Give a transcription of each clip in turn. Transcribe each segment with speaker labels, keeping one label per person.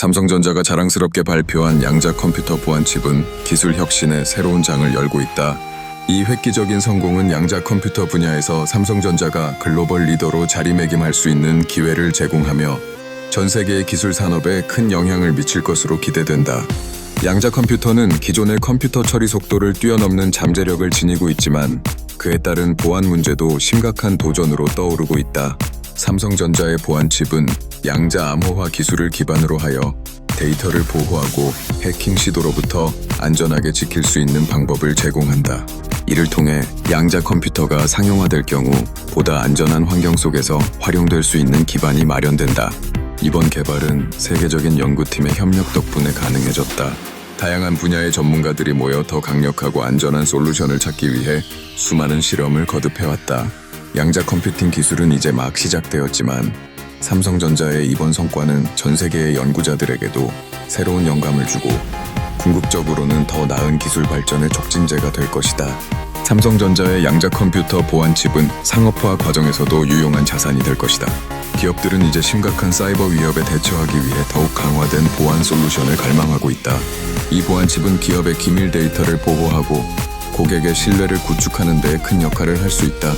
Speaker 1: 삼성전자가 자랑스럽게 발표한 양자 컴퓨터 보안 칩은 기술 혁신의 새로운 장을 열고 있다. 이 획기적인 성공은 양자 컴퓨터 분야에서 삼성전자가 글로벌 리더로 자리매김할 수 있는 기회를 제공하며 전 세계의 기술 산업에 큰 영향을 미칠 것으로 기대된다. 양자 컴퓨터는 기존의 컴퓨터 처리 속도를 뛰어넘는 잠재력을 지니고 있지만 그에 따른 보안 문제도 심각한 도전으로 떠오르고 있다. 삼성전자의 보안 칩은 양자 암호화 기술을 기반으로 하여 데이터를 보호하고 해킹 시도로부터 안전하게 지킬 수 있는 방법을 제공한다. 이를 통해 양자 컴퓨터가 상용화될 경우 보다 안전한 환경 속에서 활용될 수 있는 기반이 마련된다. 이번 개발은 세계적인 연구팀의 협력 덕분에 가능해졌다. 다양한 분야의 전문가들이 모여 더 강력하고 안전한 솔루션을 찾기 위해 수많은 실험을 거듭해왔다. 양자 컴퓨팅 기술은 이제 막 시작되었지만 삼성전자의 이번 성과는 전 세계의 연구자들에게도 새로운 영감을 주고 궁극적으로는 더 나은 기술 발전의 촉진제가 될 것이다. 삼성전자의 양자 컴퓨터 보안 칩은 상업화 과정에서도 유용한 자산이 될 것이다. 기업들은 이제 심각한 사이버 위협에 대처하기 위해 더욱 강화된 보안 솔루션을 갈망하고 있다. 이 보안 칩은 기업의 기밀 데이터를 보호하고 고객의 신뢰를 구축하는 데 큰 역할을 할 수 있다.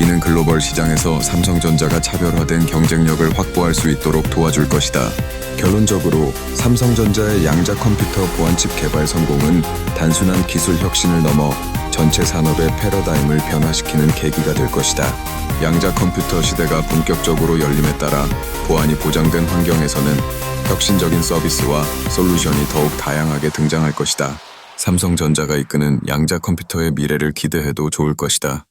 Speaker 1: 이는 글로벌 시장에서 삼성전자가 차별화된 경쟁력을 확보할 수 있도록 도와줄 것이다. 결론적으로 삼성전자의 양자 컴퓨터 보안칩 개발 성공은 단순한 기술 혁신을 넘어 전체 산업의 패러다임을 변화시키는 계기가 될 것이다. 양자 컴퓨터 시대가 본격적으로 열림에 따라 보안이 보장된 환경에서는 혁신적인 서비스와 솔루션이 더욱 다양하게 등장할 것이다. 삼성전자가 이끄는 양자 컴퓨터의 미래를 기대해도 좋을 것이다.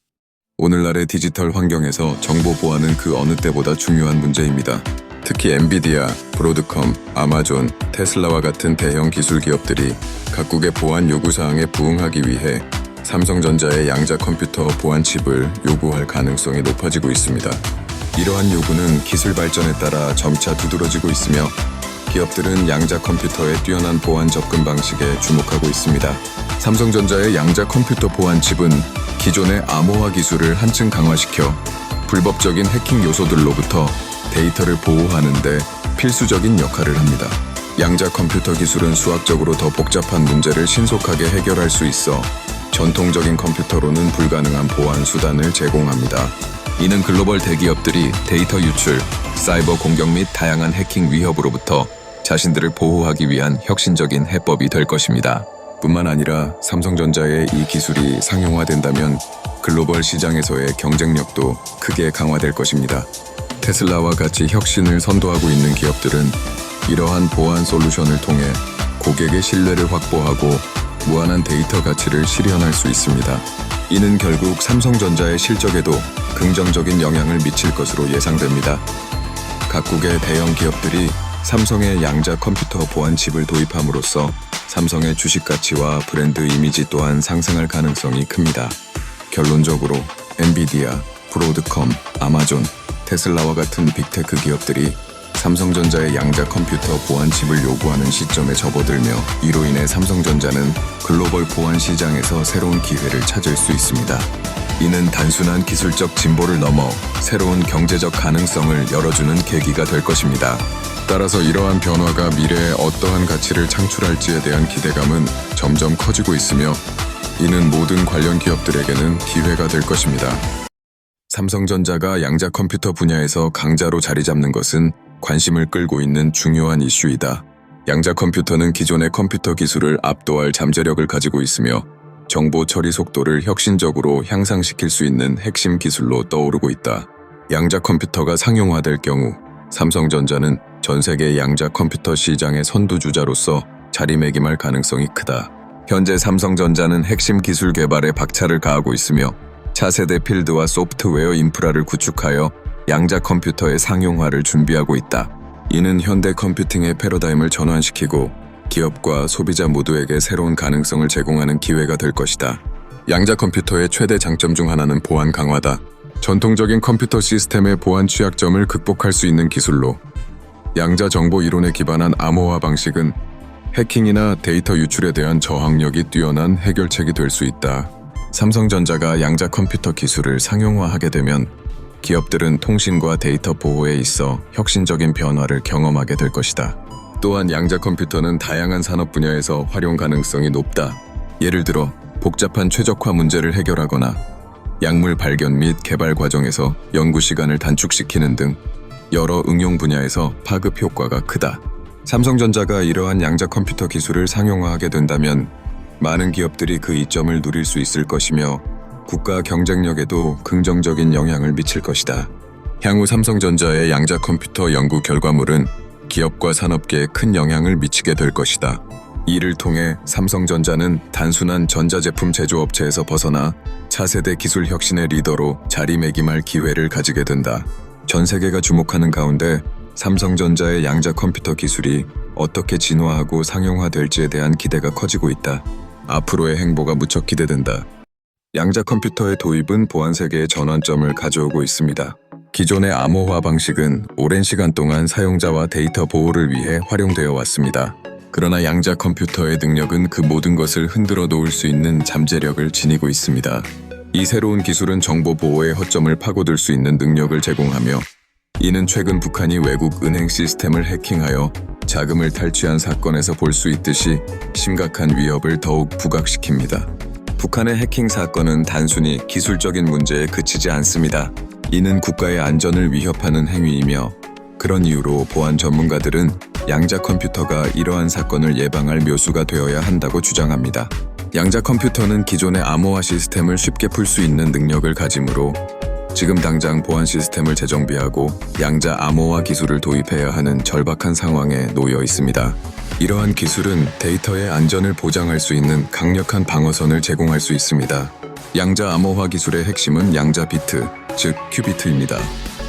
Speaker 1: 오늘날의 디지털 환경에서 정보 보안은 그 어느 때보다 중요한 문제입니다. 특히 엔비디아, 브로드컴, 아마존, 테슬라와 같은 대형 기술 기업들이 각국의 보안 요구 사항에 부응하기 위해 삼성전자의 양자 컴퓨터 보안 칩을 요구할 가능성이 높아지고 있습니다. 이러한 요구는 기술 발전에 따라 점차 두드러지고 있으며 기업들은 양자 컴퓨터의 뛰어난 보안 접근 방식에 주목하고 있습니다. 삼성전자의 양자 컴퓨터 보안 칩은 기존의 암호화 기술을 한층 강화시켜 불법적인 해킹 요소들로부터 데이터를 보호하는데 필수적인 역할을 합니다. 양자 컴퓨터 기술은 수학적으로 더 복잡한 문제를 신속하게 해결할 수 있어 전통적인 컴퓨터로는 불가능한 보안 수단을 제공합니다. 이는 글로벌 대기업들이 데이터 유출, 사이버 공격 및 다양한 해킹 위협으로부터 자신들을 보호하기 위한 혁신적인 해법이 될 것입니다. 뿐만 아니라 삼성전자의 이 기술이 상용화된다면 글로벌 시장에서의 경쟁력도 크게 강화될 것입니다. 테슬라와 같이 혁신을 선도하고 있는 기업들은 이러한 보안 솔루션을 통해 고객의 신뢰를 확보하고 무한한 데이터 가치를 실현할 수 있습니다. 이는 결국 삼성전자의 실적에도 긍정적인 영향을 미칠 것으로 예상됩니다. 각국의 대형 기업들이 삼성의 양자 컴퓨터 보안 칩을 도입함으로써 삼성의 주식 가치와 브랜드 이미지 또한 상승할 가능성이 큽니다. 결론적으로 엔비디아, 브로드컴, 아마존, 테슬라와 같은 빅테크 기업들이 삼성전자의 양자 컴퓨터 보안 칩을 요구하는 시점에 접어들며 이로 인해 삼성전자는 글로벌 보안 시장에서 새로운 기회를 찾을 수 있습니다. 이는 단순한 기술적 진보를 넘어 새로운 경제적 가능성을 열어주는 계기가 될 것입니다. 따라서 이러한 변화가 미래에 어떠한 가치를 창출할지에 대한 기대감은 점점 커지고 있으며 이는 모든 관련 기업들에게는 기회가 될 것입니다. 삼성전자가 양자 컴퓨터 분야에서 강자로 자리 잡는 것은 관심을 끌고 있는 중요한 이슈이다. 양자 컴퓨터는 기존의 컴퓨터 기술을 압도할 잠재력을 가지고 있으며 정보 처리 속도를 혁신적으로 향상시킬 수 있는 핵심 기술로 떠오르고 있다. 양자 컴퓨터가 상용화될 경우 삼성전자는 전 세계 양자 컴퓨터 시장의 선두주자로서 자리매김할 가능성이 크다. 현재 삼성전자는 핵심 기술 개발에 박차를 가하고 있으며 차세대 필드와 소프트웨어 인프라를 구축하여 양자 컴퓨터의 상용화를 준비하고 있다. 이는 현대 컴퓨팅의 패러다임을 전환시키고 기업과 소비자 모두에게 새로운 가능성을 제공하는 기회가 될 것이다. 양자 컴퓨터의 최대 장점 중 하나는 보안 강화다. 전통적인 컴퓨터 시스템의 보안 취약점을 극복할 수 있는 기술로 양자 정보 이론에 기반한 암호화 방식은 해킹이나 데이터 유출에 대한 저항력이 뛰어난 해결책이 될 수 있다. 삼성전자가 양자 컴퓨터 기술을 상용화하게 되면 기업들은 통신과 데이터 보호에 있어 혁신적인 변화를 경험하게 될 것이다. 또한 양자 컴퓨터는 다양한 산업 분야에서 활용 가능성이 높다. 예를 들어 복잡한 최적화 문제를 해결하거나 약물 발견 및 개발 과정에서 연구 시간을 단축시키는 등 여러 응용 분야에서 파급 효과가 크다. 삼성전자가 이러한 양자 컴퓨터 기술을 상용화하게 된다면 많은 기업들이 그 이점을 누릴 수 있을 것이며 국가 경쟁력에도 긍정적인 영향을 미칠 것이다. 향후 삼성전자의 양자 컴퓨터 연구 결과물은 기업과 산업계에 큰 영향을 미치게 될 것이다. 이를 통해 삼성전자는 단순한 전자제품 제조업체에서 벗어나 차세대 기술 혁신의 리더로 자리매김할 기회를 가지게 된다. 전 세계가 주목하는 가운데 삼성전자의 양자 컴퓨터 기술이 어떻게 진화하고 상용화될지에 대한 기대가 커지고 있다. 앞으로의 행보가 무척 기대된다. 양자 컴퓨터의 도입은 보안 세계의 전환점을 가져오고 있습니다. 기존의 암호화 방식은 오랜 시간 동안 사용자와 데이터 보호를 위해 활용되어 왔습니다. 그러나 양자 컴퓨터의 능력은 그 모든 것을 흔들어 놓을 수 있는 잠재력을 지니고 있습니다. 이 새로운 기술은 정보 보호의 허점을 파고들 수 있는 능력을 제공하며 이는 최근 북한이 외국 은행 시스템을 해킹하여 자금을 탈취한 사건에서 볼 수 있듯이 심각한 위협을 더욱 부각시킵니다. 북한의 해킹 사건은 단순히 기술적인 문제에 그치지 않습니다. 이는 국가의 안전을 위협하는 행위이며 그런 이유로 보안 전문가들은 양자 컴퓨터가 이러한 사건을 예방할 묘수가 되어야 한다고 주장합니다. 양자 컴퓨터는 기존의 암호화 시스템을 쉽게 풀 수 있는 능력을 가지므로 지금 당장 보안 시스템을 재정비하고 양자 암호화 기술을 도입해야 하는 절박한 상황에 놓여 있습니다. 이러한 기술은 데이터의 안전을 보장할 수 있는 강력한 방어선을 제공할 수 있습니다. 양자 암호화 기술의 핵심은 양자 비트, 즉 큐비트입니다.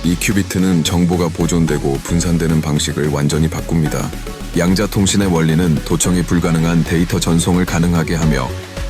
Speaker 1: 이 큐비트는 정보가 보존되고 분산되는 방식을 완전히 바꿉니다. 양자 통신의 원리는 도청이 불가능한 데이터 전송을 가능하게 하며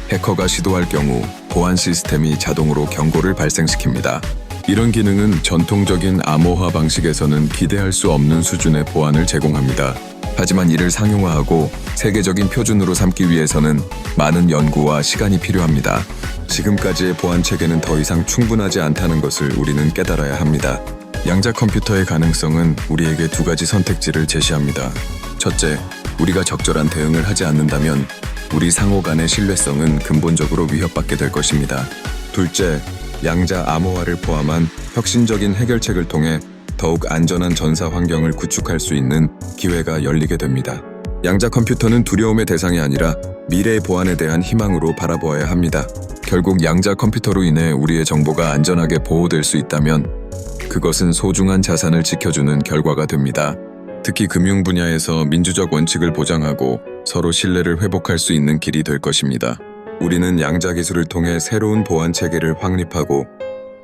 Speaker 1: 해커가 시도할 경우 보안 시스템이 자동으로 경고를 발생시킵니다. 이런 기능은 전통적인 암호화 방식에서는 기대할 수 없는 수준의 보안을 제공합니다. 하지만 이를 상용화하고 세계적인 표준으로 삼기 위해서는 많은 연구와 시간이 필요합니다. 지금까지의 보안 체계는 더 이상 충분하지 않다는 것을 우리는 깨달아야 합니다. 양자 컴퓨터의 가능성은 우리에게 두 가지 선택지를 제시합니다. 첫째, 우리가 적절한 대응을 하지 않는다면 우리 상호 간의 신뢰성은 근본적으로 위협받게 될 것입니다. 둘째, 양자 암호화를 포함한 혁신적인 해결책을 통해 더욱 안전한 전사 환경을 구축할 수 있는 기회가 열리게 됩니다. 양자 컴퓨터는 두려움의 대상이 아니라 미래의 보안에 대한 희망으로 바라보아야 합니다. 결국 양자 컴퓨터로 인해 우리의 정보가 안전하게 보호될 수 있다면 그것은 소중한 자산을 지켜주는 결과가 됩니다. 특히 금융 분야에서 민주적 원칙을 보장하고 서로 신뢰를 회복할 수 있는 길이 될 것입니다. 우리는 양자 기술을 통해 새로운 보안 체계를 확립하고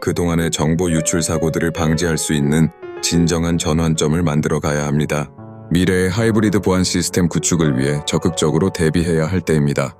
Speaker 1: 그동안의 정보 유출 사고들을 방지할 수 있는 진정한 전환점을 만들어 가야 합니다. 미래의 하이브리드 보안 시스템 구축을 위해 적극적으로 대비해야 할 때입니다.